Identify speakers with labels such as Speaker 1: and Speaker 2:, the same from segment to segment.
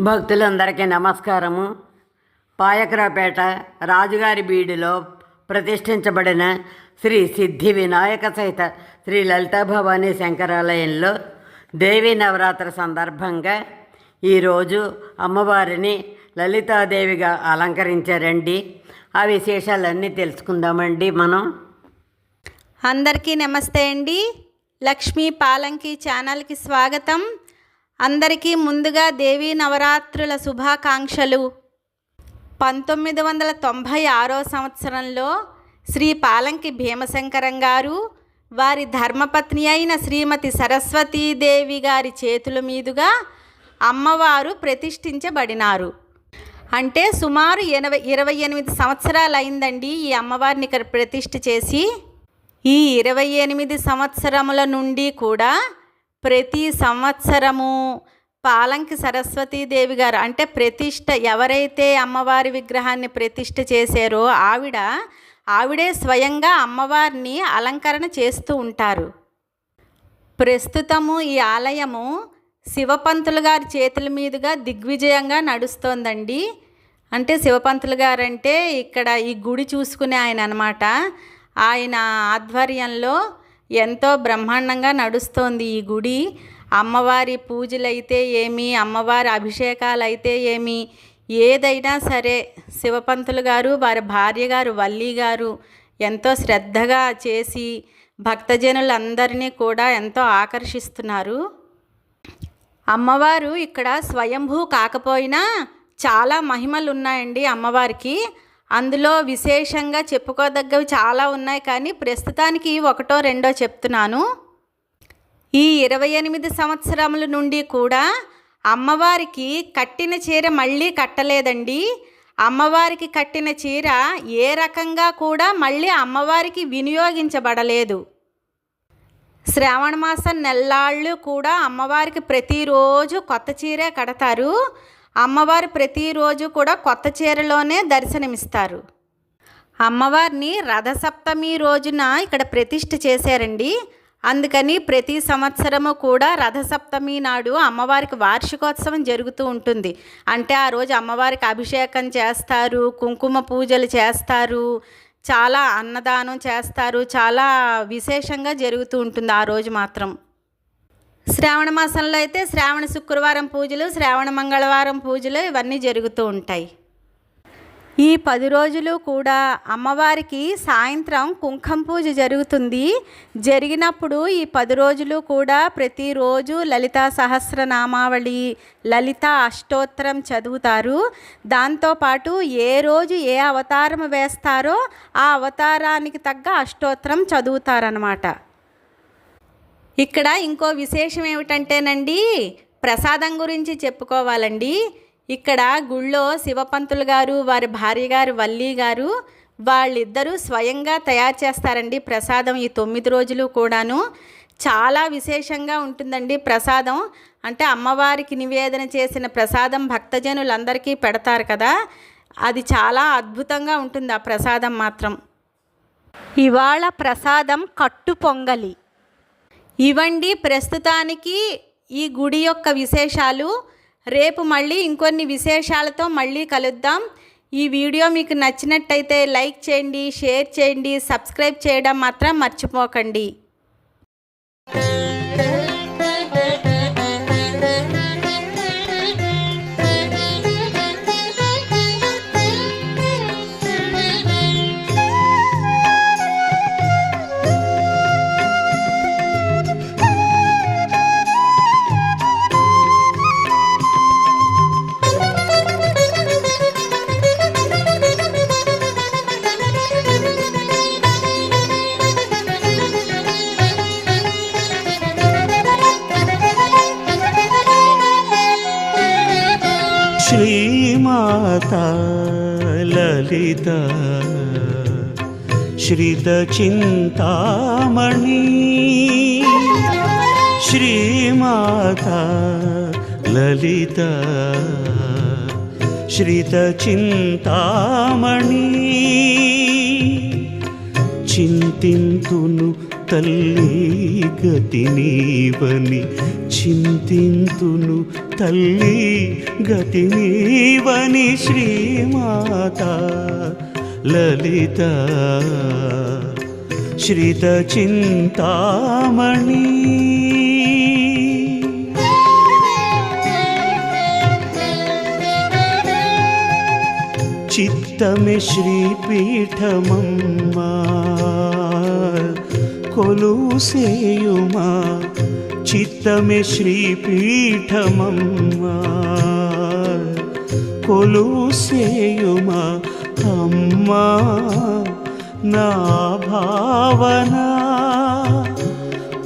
Speaker 1: భక్తులందరికీ నమస్కారము. పాయకరాపేట రాజుగారి బీడులో ప్రతిష్ఠించబడిన శ్రీ సిద్ధి వినాయక సహిత శ్రీ లలితా భవానీ శంకరాలయంలో దేవీ నవరాత్రి సందర్భంగా ఈరోజు అమ్మవారిని లలితాదేవిగా అలంకరించారండి. ఆ విశేషాలన్నీ తెలుసుకుందామండి మనం.
Speaker 2: అందరికీ నమస్తే అండి. లక్ష్మీ పాలంకి ఛానల్కి స్వాగతం. అందరికీ ముందుగా దేవీ నవరాత్రుల శుభాకాంక్షలు. పంతొమ్మిది వందల తొంభై ఆరో సంవత్సరంలో శ్రీ పాలంకి భీమశంకరం గారు వారి ధర్మపత్ని అయిన శ్రీమతి సరస్వతీదేవి గారి చేతుల మీదుగా అమ్మవారు ప్రతిష్ఠించబడినారు. అంటే సుమారు ఎనభై ఇరవై ఎనిమిది సంవత్సరాలు అయిందండి ఈ అమ్మవారిని ఇక్కడ ప్రతిష్ఠ చేసి. ఈ ఇరవై ఎనిమిది సంవత్సరముల నుండి కూడా ప్రతి సంవత్సరము పాలంకి సరస్వతీదేవి గారు అంటే ప్రతిష్ట ఎవరైతే అమ్మవారి విగ్రహాన్ని ప్రతిష్ట చేశారో ఆవిడ ఆవిడే స్వయంగా అమ్మవారిని అలంకరణ చేస్తూ ఉంటారు. ప్రస్తుతము ఈ ఆలయము శివపంతులు గారి చేతుల మీదుగా దిగ్విజయంగా నడుస్తోందండి. అంటే శివపంతులు గారు అంటే ఇక్కడ ఈ గుడి చూసుకునే ఆయన అనమాట ఆయన ఆధ్వర్యంలో ఎంతో బ్రహ్మాండంగా నడుస్తోంది ఈ గుడి. అమ్మవారి పూజలైతే ఏమి? అమ్మవారి అభిషేకాలు అయితే ఏమి? ఏదైనా సరే శివపంతులు గారు వారి భార్య గారు వల్లి గారు ఎంతో శ్రద్ధగా చేసి భక్తజనులందరినీ కూడా ఎంతో ఆకర్షిస్తున్నారు. అమ్మవారు ఇక్కడ స్వయంభూ కాకపోయినా చాలా మహిమలు ఉన్నాయండి అమ్మవారికి. అందులో విశేషంగా చెప్పుకోదగ్గవి చాలా ఉన్నాయి కానీ ప్రస్తుతానికి ఒకటో రెండో చెప్తున్నాను. ఈ ఇరవై ఎనిమిది సంవత్సరముల నుండి కూడా అమ్మవారికి కట్టిన చీర మళ్ళీ కట్టలేదండి. అమ్మవారికి కట్టిన చీర ఏ రకంగా కూడా మళ్ళీ అమ్మవారికి వినియోగించబడలేదు. శ్రావణ మాసం నెల్లాళ్ళు కూడా అమ్మవారికి ప్రతిరోజు కొత్త చీరే కడతారు. అమ్మవారు ప్రతిరోజు కూడా కొత్త చీరలోనే దర్శనమిస్తారు. అమ్మవారిని రథసప్తమి రోజున ఇక్కడ ప్రతిష్ఠ చేశారండి. అందుకని ప్రతి సంవత్సరము కూడా రథసప్తమి నాడు అమ్మవారికి వార్షికోత్సవం జరుగుతూ ఉంటుంది. అంటే ఆ రోజు అమ్మవారికి అభిషేకం చేస్తారు కుంకుమ పూజలు చేస్తారు చాలా అన్నదానం చేస్తారు చాలా విశేషంగా జరుగుతూ ఉంటుంది ఆ రోజు మాత్రం. శ్రావణ మాసంలో అయితే శ్రావణ శుక్రవారం పూజలు శ్రావణ మంగళవారం పూజలు ఇవన్నీ జరుగుతూ ఉంటాయి. ఈ పది రోజులు కూడా అమ్మవారికి సాయంత్రం కుంకం పూజ జరుగుతుంది. జరిగినప్పుడు ఈ పది రోజులు కూడా ప్రతిరోజు లలితా సహస్రనామావళి లలిత అష్టోత్తరం చదువుతారు. దాంతోపాటు ఏ రోజు ఏ అవతారం వేస్తారో ఆ అవతారానికి తగ్గ అష్టోత్తరం చదువుతారనమాట ఇక్కడ ఇంకో విశేషం ఏమిటంటేనండి ప్రసాదం గురించి చెప్పుకోవాలండి. ఇక్కడ గుళ్ళో శివపంతులు గారు వారి భార్య గారు వల్లి గారు వాళ్ళిద్దరూ స్వయంగా తయారు చేస్తారండి ప్రసాదం ఈ తొమ్మిది రోజులు కూడాను. చాలా విశేషంగా ఉంటుందండి ప్రసాదం. అంటే అమ్మవారికి నివేదన చేసిన ప్రసాదం భక్తజనులందరికీ పెడతారు కదా. అది చాలా అద్భుతంగా ఉంటుంది ఆ ప్రసాదం మాత్రం. ఇవాళ ప్రసాదం కట్టు పొంగలి ఇవండి ప్రస్తుతానికి ఈ గుడి యొక్క విశేషాలు. రేపు మళ్ళీ ఇంకొన్ని విశేషాలతో మళ్ళీ కలుద్దాం. ఈ వీడియో మీకు నచ్చినట్టయితే లైక్ చేయండి షేర్ చేయండి సబ్స్క్రైబ్ చేయడం మాత్రం మర్చిపోకండి.
Speaker 3: श्रीमाता ललिता श्रितचिन्तामणि श्रीमाता ललिता श्रितचिन्तामणि చింతింతును తల్లి గతి నీవని చింతింతును తల్లి గతి నీవని శ్రీమాత లలిత శ్రిత చింతామణి. చిత్తమి శ్రీపీఠమమ్మా. కొలుసేయుమా? చిత్తమే శ్రీపీఠమమ్మా. కొలుసేయుమా? అమ్మా నా భావన.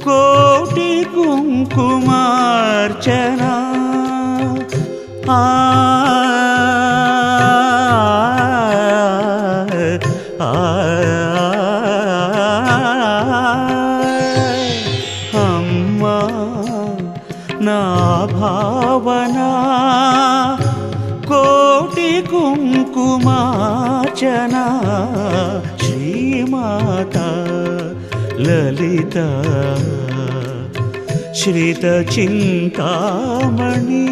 Speaker 3: కోటి కుంకుమార్చన. ఆ కుంకుమార్చన శ్రీమాత లలిత శ్రిత చింతామణి.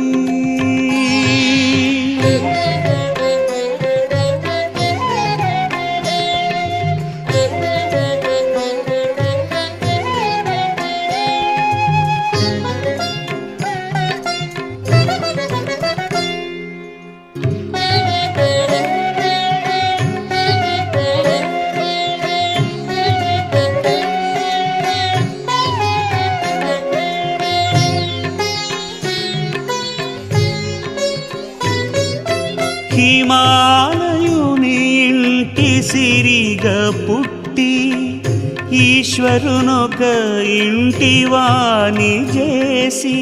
Speaker 3: హిమాలయుని ఇంటి సిరిగా పుట్టి ఈశ్వరునొక ఇంటి వాణి చేసి.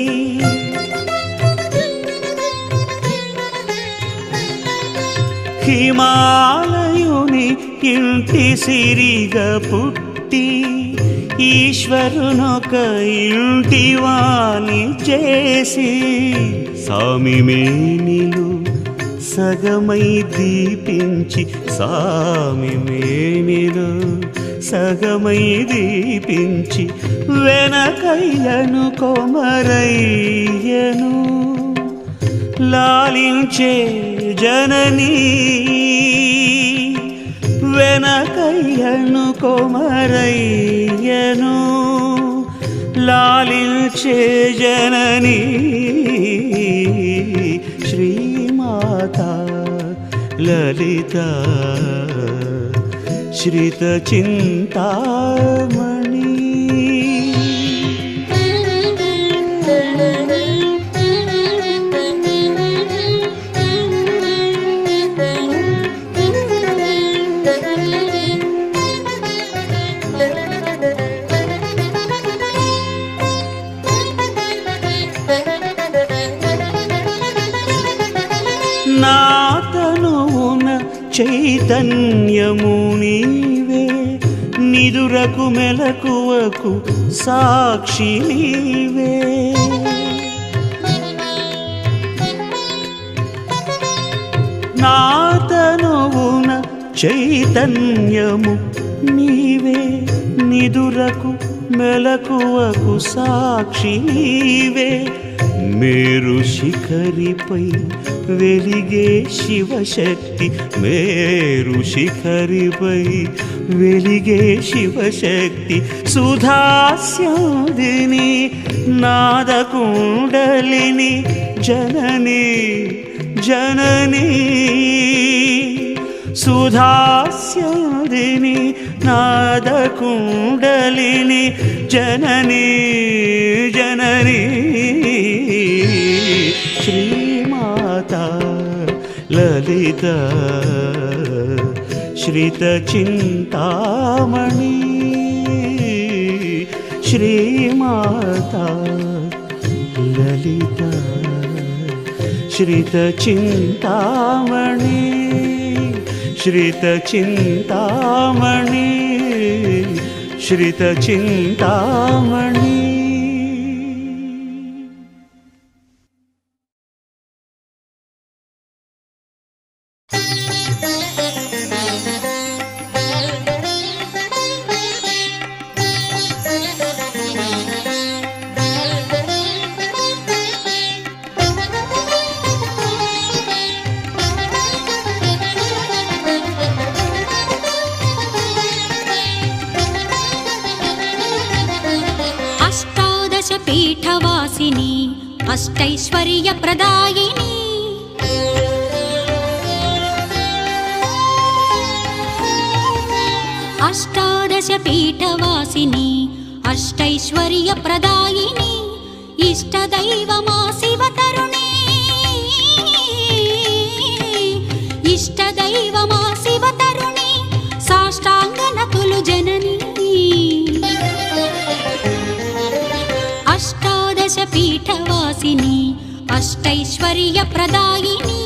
Speaker 3: హిమాలయుని ఇంటి సిరిగా పుట్టి ఈశ్వరునొక ఇంటి వాణి చేసి. సామి మేనిలు సగమై దీపించి సామి మేనిలు సగమై దీపించి వెనకయ్యను కొమరయ్యను. లాలించే జననీ వెనకయ్యను కొమరయ్యను. లాలించే జననీ శ్రీమాత లలిత శ్రిత చైతన్యము నీవే. నిదురకు మెలకువకు సాక్షి నీవే. నాతనువున చైతన్యము నీవే. నిదురకు మెలకువకు సాక్షి నీవే. మేరు శిఖరిపై వెలిగే శివశక్తి మేరు శిఖరిపై వెలిగే శివశక్తి సుధాస్యాదిని నాదకుండలిని జనని జననీ. సుధాస్యాదిని నాదకుండలిని జననీ జననీ. లలిత శ్రిత చింతామణి శ్రీమాత లలిత శ్రిత చింతామణి
Speaker 4: పీఠవాసిని అష్టైశ్వర్య ప్రదాయిని. అష్టాదశ పీఠవాసిని అష్టైశ్వర్య ప్రదాయిని. ఇష్టదైవమాస శ్రీనివాసిని అష్టైశ్వర్య ప్రదాయిని